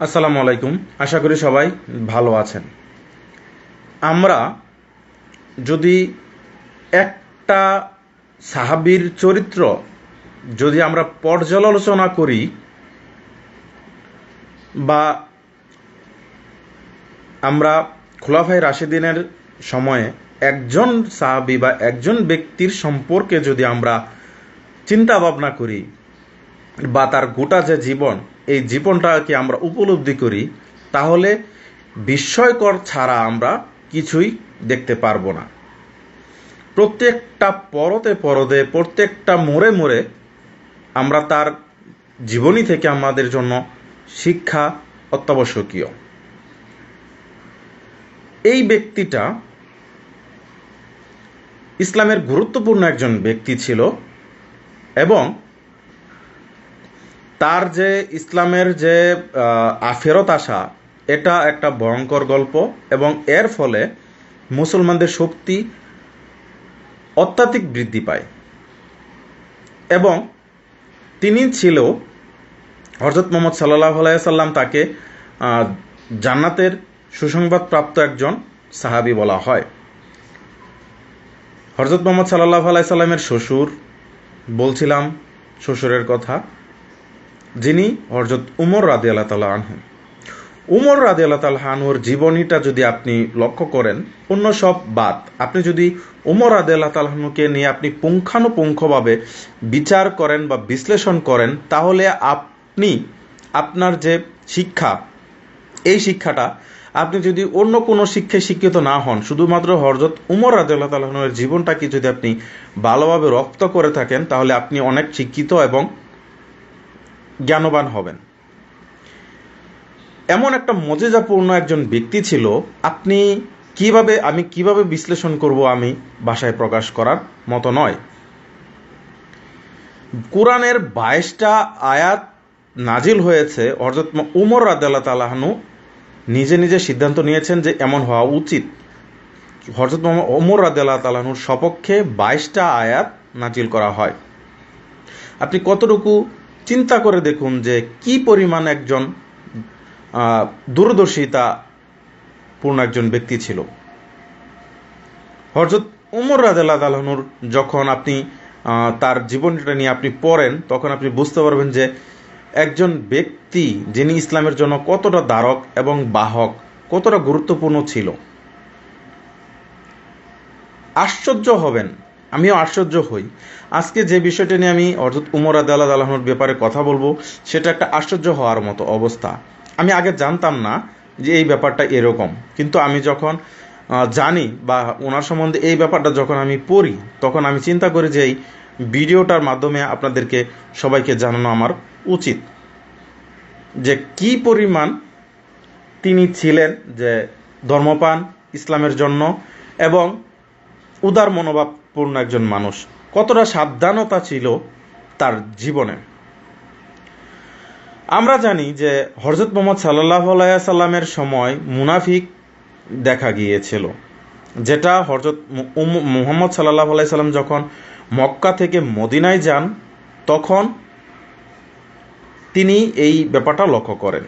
আসসালামু আলাইকুম। আশা করি সবাই ভালো আছেন। আমরা যদি একটা সাহাবির চরিত্র যদি আমরা পর্যালোচনা করি বা আমরা খোলাফাই রাশিদিনের সময়ে একজন সাহাবি বা একজন ব্যক্তির সম্পর্কে যদি আমরা চিন্তা ভাবনা করি বা তার গোটা যে জীবন এই জীবনটাকে আমরা উপলব্ধি করি, তাহলে বিস্ময়কর ছাড়া আমরা কিছুই দেখতে পারব না। প্রত্যেকটা পরতে পরদে প্রত্যেকটা মোড়ে মোড়ে আমরা তার জীবনী থেকে আমাদের জন্য শিক্ষা অত্যাবশ্যকীয়। এই ব্যক্তিটা ইসলামের গুরুত্বপূর্ণ একজন ব্যক্তি ছিল এবং তার যে ইসলামের যে আফেরত আসা এটা একটা ভয়ঙ্কর গল্প এবং এর ফলে মুসলমানদের শক্তি অত্যাধিক বৃদ্ধি পায়। এবং তিনি ছিল হরজত মোহাম্মদ সাল্লাহ সাল্লাম তাকে জান্নাতের সুসংবাদ প্রাপ্ত একজন সাহাবি বলা হয়। হরজত মোহাম্মদ সাল্লাহ আলাইসাল্লামের শ্বশুর বলছিলাম, শ্বশুরের কথা যিনি হরজত উমর রাদি আল্লাহ তালা আনহু। উমর রাদি আল্লাহ তালা আনহুর জীবনীটা যদি আপনি লক্ষ্য করেন, অন্য সব বাদ। আপনি যদি উমর রাদি আল্লাহ তালাহনুকে নিয়ে আপনি পুঙ্খানুপুঙ্খভাবে বিচার করেন বা বিশ্লেষণ করেন, তাহলে আপনি, আপনার যে শিক্ষা, এই শিক্ষাটা আপনি যদি অন্য কোনো শিক্ষায় শিক্ষিত না হন, শুধুমাত্র হরজত উমর রাদিল্লাহ তালাহনের জীবনটাকে যদি আপনি ভালোভাবে রপ্ত করে থাকেন, তাহলে আপনি অনেক শিক্ষিত এবং জ্ঞানবান হবেন। এমন একটা মজেজাপূর্ণ একজন ব্যক্তি ছিল, আপনি কীভাবে, আমি কীভাবে বিশ্লেষণ করব আমি ভাষায় প্রকাশ করার মতো নয়। কোরআনের বাইশটা আয়াত নাজিল হয়েছে অর্থাৎ উমর রাদ্দাল্লাহ তালাহানু নিজে নিজে সিদ্ধান্ত নিয়েছেন যে এমন হওয়া উচিত। হজরত মোহাম্মদ ওমর রাদ্দাল্লাহ তালাহুর সপক্ষে বাইশটা আয়াত নাজিল করা হয়। আপনি কতটুকু চিন্তা করে দেখুন যে কি পরিমাণ একজন দূরদর্শিতা পূর্ণ একজন ব্যক্তি ছিল। হরজত উমর রাজাল্লাহ তালাহনুর যখন আপনি তার জীবনটা নিয়ে আপনি পড়েন, তখন আপনি বুঝতে পারবেন যে একজন ব্যক্তি যিনি ইসলামের জন্য কতটা দ্বারক এবং বাহক, কতটা গুরুত্বপূর্ণ ছিল। আশ্চর্য হবেন। আমিও আশ্চর্য হই। আজকে যে বিষয়টা নিয়ে আমি অর্থাৎ উমর আদাল্লাহ আল্লাহর ব্যাপারে কথা বলব, সেটা একটা আশ্চর্য হওয়ার মতো অবস্থা। আমি আগে জানতাম না যে এই ব্যাপারটা এরকম, কিন্তু আমি যখন জানি বা ওনার সম্বন্ধে এই ব্যাপারটা যখন আমি পড়ি, তখন আমি চিন্তা করি যে এই ভিডিওটার মাধ্যমে আপনাদেরকে সবাইকে জানানো আমার উচিত। যে কি পরিমাণ তিনি ছিলেন যে ধর্মপান ইসলামের জন্য এবং উদার মনোভাবপূর্ণ একজন মানুষ। কতটা সাবধানতা ছিল তার জীবনে। আমরা জানি যে হরজত মোহাম্মদ সাল্লাহ সাল্লামের সময় মুনাফিক দেখা গিয়েছিল, যেটা হরজত মোহাম্মদ সাল্লাহ সাল্লাম যখন মক্কা থেকে মদিনায় যান, তখন তিনি এই ব্যাপারটা লক্ষ্য করেন।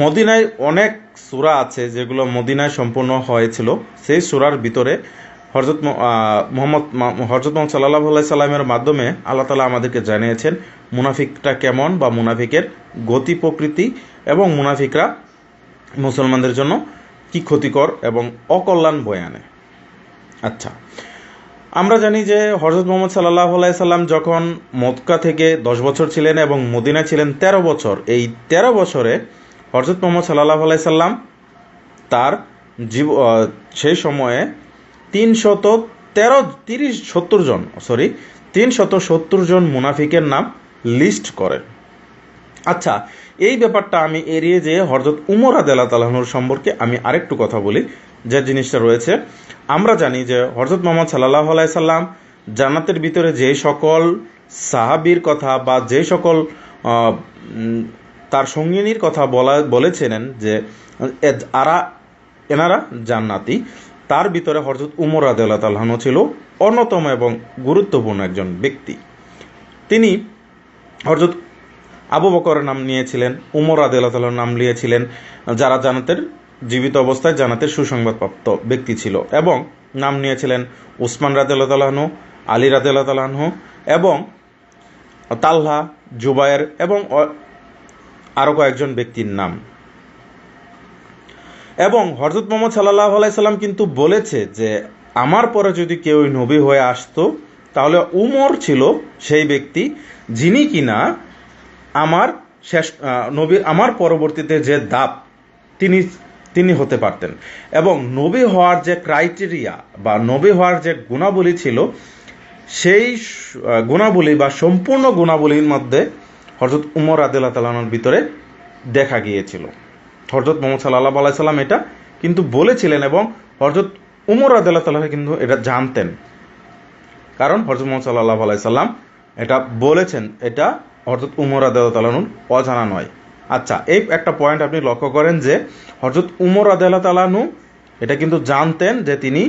মদিনায় অনেক সুরা আছে যেগুলো মদিনায় সম্পূর্ণ হয়েছিল, সেই সুরার ভিতরে হরজত মোহাম্মদ হরজত মোহাম্মদ সাল্লাহ আল্লাহ সাল্লামের মাধ্যমে আল্লাহ তালা আমাদেরকে জানিয়েছেন, মুনাফিকটা কেমন বা মুনাফিকের গতি প্রকৃতি এবং মুনাফিকরা মুসলমানদের জন্য কি ক্ষতিকর এবং অকল্যাণ বয়ে আনে। আচ্ছা আমরা জানি যে হরজত মোহাম্মদ সাল্লাহ সাল্লাম যখন মক্কা থেকে দশ বছর ছিলেন এবং মদিনা ছিলেন ১৩ বছর, এই ১৩ বছরে হরজত মোহাম্মদ সাল্লাহ সাল্লাম তার জীব সেই সময়ে তিনশত তেরো, তিরিশ, সত্তর জন সরি তিনশত সত্তর জন মুনাফিকের নাম লিস্ট করেন আচ্ছা এই ব্যাপারটা আমি এড়িয়ে যেয়ে হরজত উমর আদাল্লাহ তালাহনুর সম্পর্কে আমি আরেকটু কথা বলি, যে জিনিসটা রয়েছে। আমরা জানি যে হরজত মোহাম্মদ সাল্লাহ সাল্লাম জান্নাতের ভিতরে যে সকল সাহাবির কথা বা যে সকল তার সঙ্গিনীর কথা বলা, বলেছিলেন যে আরা, এনারা জান্নাতি। তার ভিতরে হরজত উমর আদাল্লাহ তাল্লাহন ছিল অন্যতম এবং গুরুত্বপূর্ণ একজন ব্যক্তি। তিনি হরজত আবু বকরের নাম নিয়েছিলেন, উমর আদালতালার নাম নিয়েছিলেন, যারা জানাতের জীবিত অবস্থায় জানাতের সুসংবাদপ্রাপ্ত ব্যক্তি ছিল এবং নাম নিয়েছিলেন উসমান রাদেলাতালাহনু আলী রাদেলাতালাহনু এবং তালহা, জুবায়ের এবং আরও কয়েকজন ব্যক্তির নাম। এবং হরজত মোহাম্মদ সাল্লাহ আলাইসাল্লাম কিন্তু বলেছে যে, আমার পরে যদি কেউ নবী হয়ে আসতো, তাহলে উমর ছিল সেই ব্যক্তি যিনি কিনা আমার শেষ নবী, আমার পরবর্তীতে যে দাপ, তিনি তিনি হতে পারতেন। এবং নবী হওয়ার যে ক্রাইটেরিয়া বা নবী হওয়ার যে গুণাবলী ছিল, সেই গুণাবলী বা সম্পূর্ণ গুণাবলীর মধ্যে হজরত উমর আদিল্লা তালানোর ভিতরে দেখা গিয়েছিল। হজরত মোহাম্মদ সাল্লাহ আলাইসাল্লাম এটা কিন্তু বলেছিলেন এবং হরজত উমর আদিল্লা তালাহ কিন্তু এটা জানতেন। কারণ হজরত মোহাম্মদ সাল্লাহ আলাইসাল্লাম এটা বলেছেন, এটা হরজত উমর আদাহ তালানুর অজানা নয়। আচ্ছা এই একটা পয়েন্ট আপনি লক্ষ্য করেন যে হরজত উমর আদাহ তালানু এটা কিন্তু জানতেন যে তিনি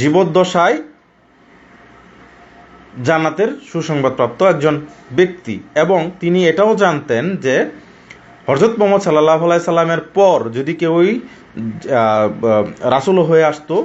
জীবদ্দশায় জান্নাতের সুসংবাদপ্রাপ্ত একজন ব্যক্তি এবং তিনি এটাও জানতেন যে হজরত মোহাম্মদ সাল্লাহ আলাই সাল্লামের পর যদি কেউই রাসুল হয়ে আসতো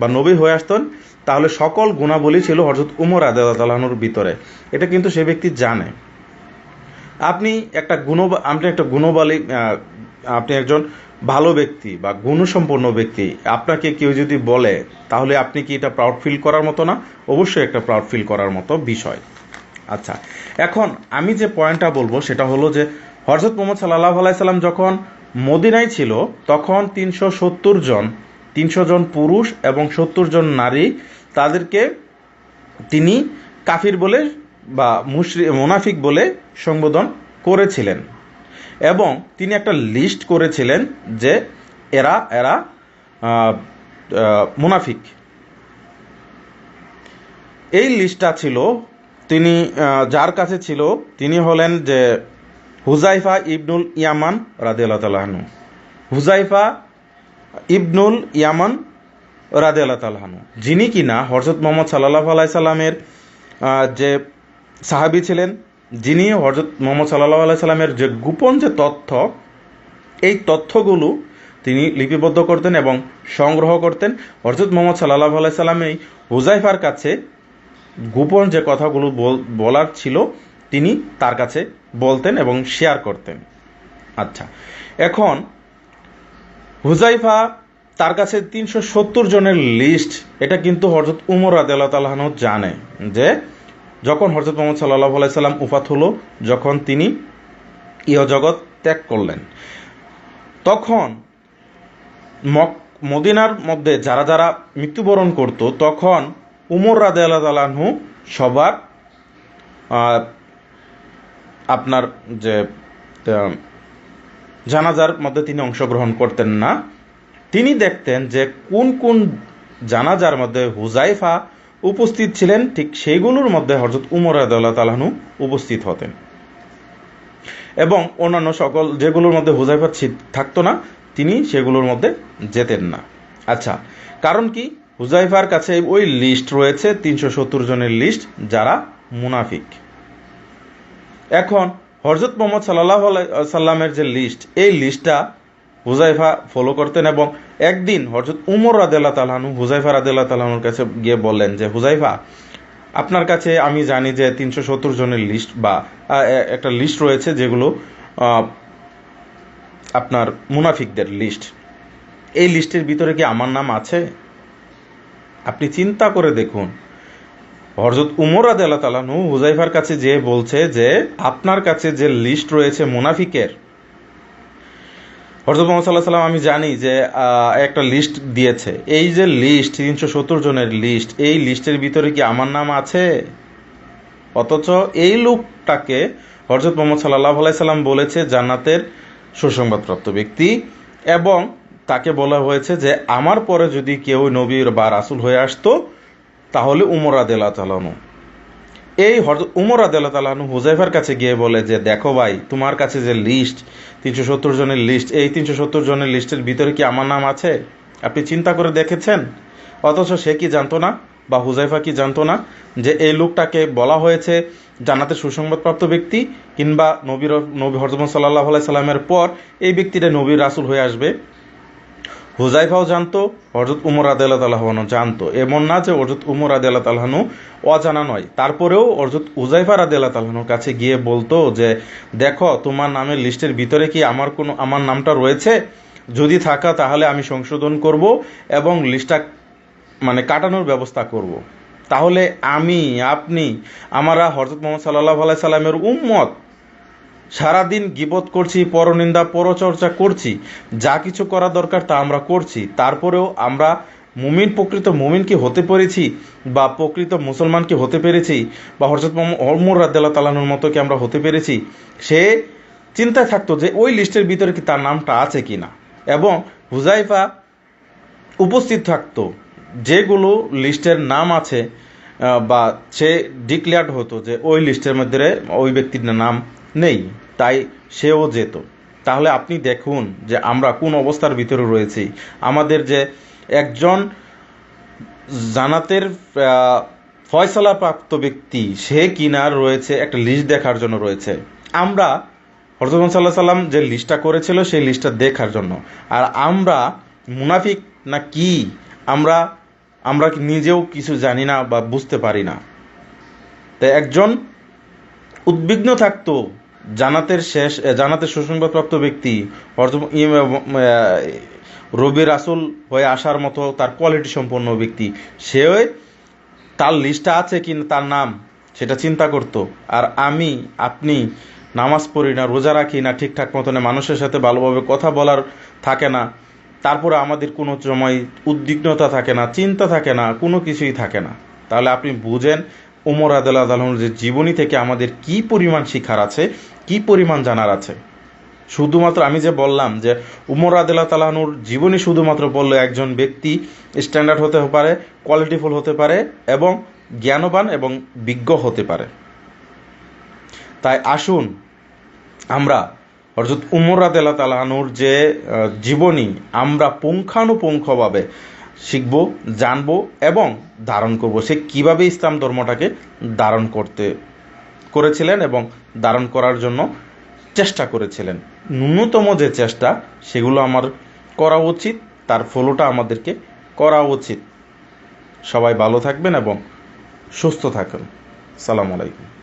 বা নবী হয়ে আসতেন, তাহলে সকল গুণাবলী ছিল হজরত উমর আদালানুর ভিতরে। এটা কিন্তু সে ব্যক্তি জানে। আপনি একটা গুণ আপনি একটা গুণবালী আপনি একজন ভালো ব্যক্তি বা গুণসম্পন্ন ব্যক্তি, আপনাকে কেউ যদি বলে, তাহলে আপনি কি এটা প্রাউড ফিল করার মতো না? অবশ্যই একটা প্রাউড ফিল করার মতো বিষয়। আচ্ছা এখন আমি যে পয়েন্টটা বলব, সেটা হলো যে হরজত মোহাম্মদ সাল্লাহ আলাইসাল্লাম যখন মদিনায় ছিল, তখন তিনশো সত্তর জন, তিনশো জন পুরুষ এবং সত্তর জন নারী তাদেরকে তিনি কাফির বলে বা মুশরি, মোনাফিক বলে সম্বোধন করেছিলেন। এবং তিনি একটা লিস্ট করেছিলেন যে এরা এরা মুনাফিক। এই লিস্টটা ছিল, তিনি যার কাছে ছিল, তিনি হলেন যে হুজাইফা ইবনুল ইয়ামান রাদিয়াল্লাহু তাআলাহু হুজাইফা ইবনুল ইয়ামান রাদিয়াল্লাহু তাআলাহু যিনি কিনা হযরত মুহাম্মদ সাল্লাহ আলাইহি সাল্লামের যে সাহাবী ছিলেন, যিনি হযরত মোহাম্মদ সাল্লাল্লাহু আলাইহি সাল্লামের যে গোপন যে তথ্য, এই তথ্যগুলো তিনি লিপিবদ্ধ করতেন এবং সংগ্রহ করতেন। হযরত মুহাম্মদ সাল্লাহ আলাইহি সাল্লাম এই হুজাইফার কাছে গোপন যে কথাগুলো বল- বলার ছিল তিনি তার কাছে বলতেন এবং শেয়ার করতেন। আচ্ছা এখন হুজাইফা তার কাছে তিনশো সত্তর জনের লিস্ট, এটা কিন্তু হরজত উমর তাআলা আনহু জানে যে যখন হরজত মোহাম্মদ সাল্লাহ আলাইসাল্লাম উফাত হলো, যখন তিনি ইহজগৎ ত্যাগ করলেন, তখন মক, মদিনার মধ্যে যারা যারা মৃত্যুবরণ করত, তখন উমর রাদে আল্লাহ তালাহু সবার আপনার যে জানাজার মধ্যে তিনি অংশগ্রহণ করতেন না। তিনি দেখতেন যে কোন কোন জানাজার মধ্যে হুজাইফা উপস্থিত ছিলেন, ঠিক সেইগুলোর মধ্যে হজরত উমর রাদিয়াল্লাহু তালাহনু উপস্থিত হতেন। এবং অন্যান্য সকল যেগুলোর মধ্যে হুজাইফা থাকতো না, তিনি সেগুলোর মধ্যে যেতেন না। আচ্ছা কারণ কি? হুজাইফার কাছে ওই লিস্ট রয়েছে, তিনশো সত্তর জনের লিস্ট, যারা মুনাফিক। এখন হরজত মোহাম্মদ সাল্লাহ সাল্লামের যে লিস্ট এই লিস্টটা হুজাইফা ফলো করতেন এবং একদিন হরজত উমর রাদেল্লা তালানু হুজাইফা রাদেল্লা তালানুর কাছে গিয়ে বললেন যে হুজাইফা আপনার কাছে আমি জানি যে তিনশো সত্তর জনের লিস্ট বা একটা লিস্ট রয়েছে যেগুলো আপনার মুনাফিকদের লিস্ট এই লিস্টের ভিতরে কি আমার নাম আছে? আপনি চিন্তা করে দেখুন। হরজত উমর আদ আল্লাহ তালানু হুজাইফার কাছে যে বলছে যে, আপনার কাছে যে লিস্ট রয়েছে মুনাফিকের হরজত মোহাম্মদ সাল্লাহ সাল্লাম আমি জানি যে একটা লিস্ট দিয়েছে। এই যে লিস্ট তিনশো সত্তর জনের লিস্ট এই লিস্টের ভিতরে কি আমার নাম আছে? অথচ এই লোকটাকে হরজত মোহাম্মদ সাল্লাহ সাল্লাম বলেছে জান্নাতের সুসংবাদপ্রাপ্ত ব্যক্তি এবং তাকে বলা হয়েছে যে, আমার পরে যদি কেউ নবীর বা রাসুল হয়ে আসতো তাহলে উমর আদেলা চালানো এই উমর আদাল্লাহ তালাহনু হুজাইফার কাছে গিয়ে বলে যে, দেখো ভাই, তোমার কাছে যে লিস্ট তিনশো সত্তর জনের লিস্ট এই তিনশো সত্তর জনের লিস্টের ভিতরে কি আমার নাম আছে? আপনি চিন্তা করে দেখেছেন? অথচ সে কি জানতো না বা হুজাইফা কি জানতো না যে এই লোকটাকে বলা হয়েছে জানাতে সুসংবাদপ্রাপ্ত ব্যক্তি কিংবা নবীর নবী হরজম সাল্লাহ সাল্লামের পর এই ব্যক্তিটা নবীর রাসুল হয়ে আসবে। হুজাইফাও জানতো হজরত উমর আদাল্লাহ তালাহানু জানতো। এমন না যে হজরত উমর আদাল্লাহ তালাহানু অজানা নয়। তারপরেও হজরত উজাইফা আদাল্লাহ তালাহানুর কাছে গিয়ে বলতো যে, দেখো, তোমার নামের লিস্টের ভিতরে কি আমার কোনো, আমার নামটা রয়েছে? যদি থাকা তাহলে আমি সংশোধন করব এবং লিস্টটা মানে কাটানোর ব্যবস্থা করব। তাহলে আমি, আপনি, আমরা হরজত মোহাম্মদ সাল্লাহ আলাই সাল্লামের উম্মত সারাদিন গিবত করছি, পরনিন্দা, পরচর্চা করছি, যা কিছু করা দরকার তা আমরা করছি। তারপরেও আমরা মুমিন, প্রকৃত মুমিন কি হতে পেরেছি বা প্রকৃত মুসলমান কি হতে পেরেছি বা হরজত মোহাম্মদ রাদ্দাল্লাহ তালানোর মতো কি আমরা হতে পেরেছি, সে চিন্তায় থাকতো যে ওই লিস্টের ভিতরে কি তার নামটা আছে কি না এবং হুজাইফা উপস্থিত থাকতো, যেগুলো লিস্টের নাম আছে বা সে ডিক্লেয়ার্ড হতো যে ওই লিস্টের মধ্যে ওই ব্যক্তির নাম নেই। তাই সেও যেত। তাহলে আপনি দেখুন যে আমরা কোন অবস্থার ভিতরে রয়েছি। আমাদের যে একজন জানাতের ফয়সলা প্রাপ্ত ব্যক্তি, সে কিনার রয়েছে একটা লিস্ট দেখার জন্য রয়েছে। আমরা হরজম সাল্লাহ সাল্লাম যে লিস্টটা করেছিল, সেই লিস্টটা দেখার জন্য। আর আমরা মুনাফিক না কি, আমরা আমরা নিজেও কিছু জানি না বা বুঝতে পারি না। তাই একজন উদ্বিগ্ন থাকতো জানাতের শেষ জানাতের সুসংবাদপ্রাপ্ত ব্যক্তি রবি রাসুল হয়ে আসার মতো তার কোয়ালিটি সম্পন্ন ব্যক্তি। সে তার লিস্টটা আছে কি তার নাম, সেটা চিন্তা করত। আর আমি, আপনি নামাজ পড়ি না, রোজা রাখি না, ঠিকঠাক মতনে মানুষের সাথে ভালোভাবে কথা বলার থাকে না। তারপরে আমাদের কোনো সময় উদ্বিগ্নতা থাকে না, চিন্তা থাকে না, কোনো কিছুই থাকে না। তাহলে আপনি বুঝেন উমর আদাল্লাহ যে জীবনী থেকে আমাদের কি পরিমাণ শিখার আছে, কি পরিমাণ জানার আছে? শুধুমাত্র আমি যে বললাম যে উমর আদাল্লাহ তালাহনুর জীবনী শুধুমাত্র বললে একজন ব্যক্তি স্ট্যান্ডার্ড হতে পারে কোয়ালিটিফুল হতে পারে এবং জ্ঞানবান এবং বিজ্ঞ হতে পারে। তাই আসুন আমরা অর্থাৎ উমর আদাল্লাহ তালাহনুর যে জীবনী আমরা পুঙ্খানুপুঙ্খভাবে শিখব, জানব এবং ধারণ করব। সে কীভাবে ইসলাম ধর্মটাকে ধারণ করতে করেছিলেন এবং ধারণ করার জন্য চেষ্টা করেছিলেন। ন্যূনতম যে চেষ্টা, সেগুলো আমার করা উচিত, তার ফলোটা আমাদেরকে করা উচিত। সবাই ভালো থাকবেন এবং সুস্থ থাকুন। সালাম আলাইকুম।